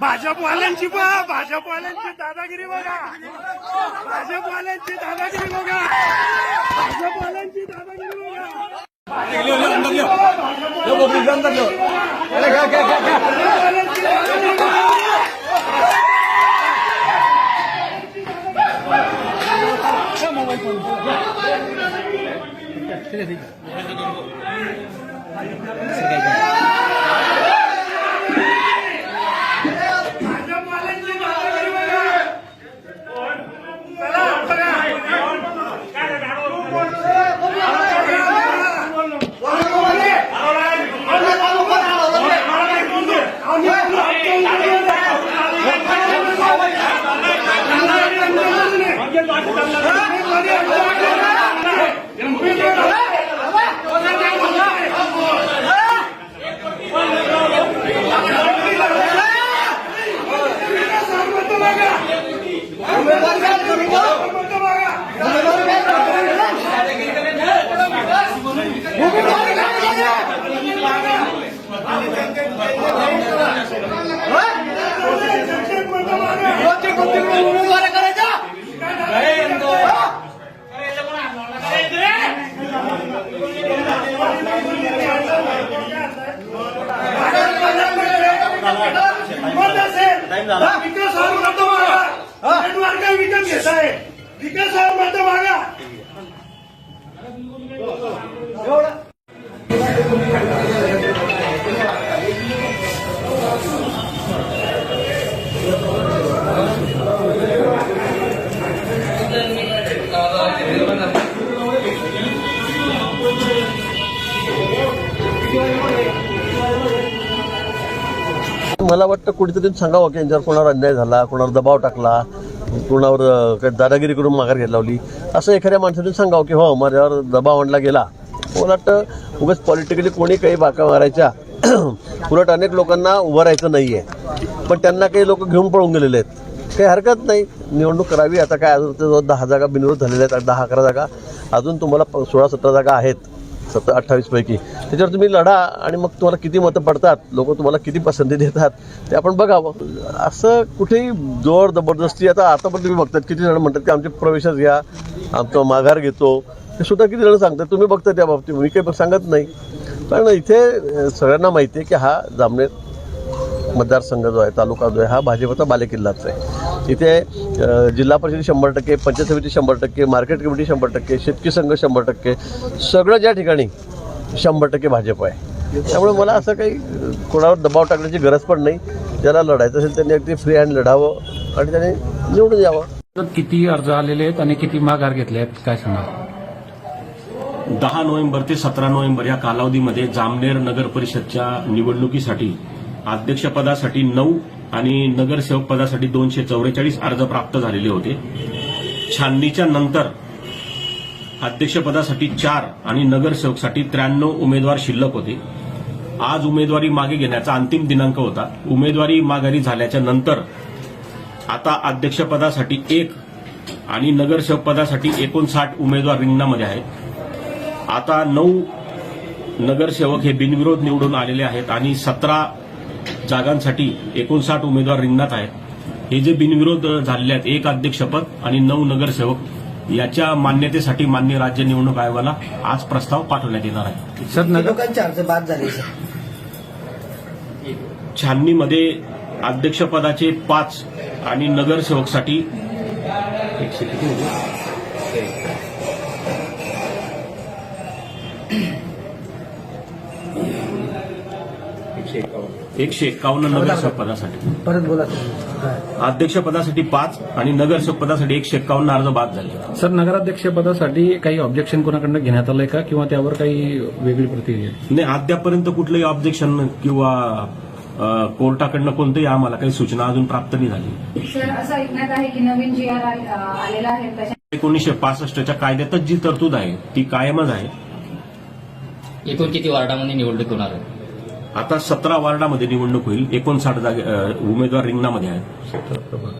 भाजपवाल्यांची बघा भाजपवाल्यांची दादागिरी बघा. भाजपवाल्यांची दादागिरी बघा भाजपवाल्यांची दादागिरी बघा भाजपवाल्यांची दादागिरी बघा. भाजपवाल्यांची दादागिरी बघा. चला, बघा. मत असेल विकास हा मत मागा नेटवर्क विकत घेत आहे विकास हा मत मागा मला वाटतं कुठेतरी सांगावं हो की यांच्यावर कोणावर अन्याय झाला कोणावर दबाव टाकला कोणावर काही दादागिरी करून माघार घ्यायला लावली असं एखाद्या माणसाने सांगावं हो की हो माझ्यावर दबाव आणला गेला. मला वाटतं उगाच पॉलिटिकली कोणी काही बाका मारायच्या उलट अनेक लोकांना उभं राहायचं नाही आहे पण त्यांना काही लोक घेऊन पळून गेलेले आहेत. काही हरकत नाही. निवडणूक करावी. आता काय अजून दहा जागा बिनविरोध झालेल्या आहेत. दहा अकरा जागा. अजून तुम्हाला प- सोळा सतरा जागा आहेत. सत्तर अठ्ठावीसपैकी त्याच्यावर तुम्ही लढा आणि मग तुम्हाला किती मतं पडतात लोक तुम्हाला किती पसंती देतात ते आपण बघावं. असं कुठेही जोर जबरदस्ती आता आता पण तुम्ही बघतात किती जण म्हणतात की आमचे प्रवेशच घ्या आमचा माघार घेतो. ते सुद्धा किती जण सांगतात तुम्ही बघता त्या बाबतीत मी काही सांगत नाही. कारण इथे सगळ्यांना माहिती आहे की हा जामनेर मतदारसंघ जो आहे तालुका जो आहे हा भाजपचा बालेकिल्लाच आहे. इथे जिल्हा परिषद शंभर टक्के पंचायत समिती शंभर टक्के मार्केट कमिटी शंभर टक्के शेतकी संघ शंभर टक्के सगळं ज्या ठिकाणी शंभर टक्के भाजप आहे. त्यामुळे मला असं काही कोणावर दबाव टाकण्याची गरज पण नाही. ज्याला लढायचं असेल त्यांनी अगदी फ्री हँड लढावं आणि त्याने निवडून यावं. तर किती अर्ज आलेले आहेत आणि किती माघार घेतले आहेत काय सांगा दहा नोव्हेंबर ते सतरा नोव्हेंबर या कालावधीमध्ये जामनेर नगर परिषदच्या निवडणुकीसाठी अध्यक्षपदासाठी नऊ आणि नगरसेवक पदासाठी दोनशे चौवेचाळीस अर्ज प्राप्त झालेले होते. छाननीच्या नंतर अध्यक्षपदासाठी चार आणि नगरसेवकसाठी त्र्याण्णव उमेदवार शिल्लक होते. आज उमेदवारी मागे घेण्याचा अंतिम दिनांक होता. उमेदवारी माघारी झाल्याच्यानंतर आता अध्यक्षपदासाठी एक आणि नगरसेवक पदासाठी एकोणसाठ उमेदवार रिंगणामध्ये आहेत. आता नऊ नगरसेवक हे बिनविरोध निवडून आलेले आहेत आणि सतरा जागांसाठी एकोणसाठ उमेदवार रिंगणात आहेत. हे जे बिनविरोध झालेले आहेत एक अध्यक्षपद आणि नऊ नगरसेवक याच्या मान्यतेसाठी मान्य राज्य निवडणूक आयोगाला आज प्रस्ताव पाठवण्यात येणार आहे. सर लोकांचे अर्ज बाद झाले सर. छाननीमध्ये अध्यक्षपदाचे पाच आणि नगरसेवकसाठी एकशे किती एकशे एकावन्न नगरसेवक पदासाठी. परत बोला अध्यक्ष पदासाठी पाच आणि नगरसेवक पदासाठी एकशे एक्कावन्न अर्ज बाद झाले. सर नगराध्यक्ष पदासाठी काही ऑब्जेक्शन कोणाकडनं घेण्यात आलंय का? किंवा त्यावर काही वेगळी प्रतिक्रिया नाही अद्यापर्यंत कुठलंही ऑब्जेक्शन किंवा कोर्टाकडनं कोणतंही आम्हाला काही सूचना अजून प्राप्त नाही झाली. सर असं ऐकण्यात आहे की नवीन जी आर आलेला आहे एकोणीसशे पासष्टच्या कायद्यातच जी तरतूद आहे ती कायमच आहे. एकूण किती वार्डामध्ये निवडणूक होणार आहे? आता सतरा वार्डामध्ये निवडणूक होईल. एकोणसाठ जागे उमेदवार रिंगणामध्ये आहेत.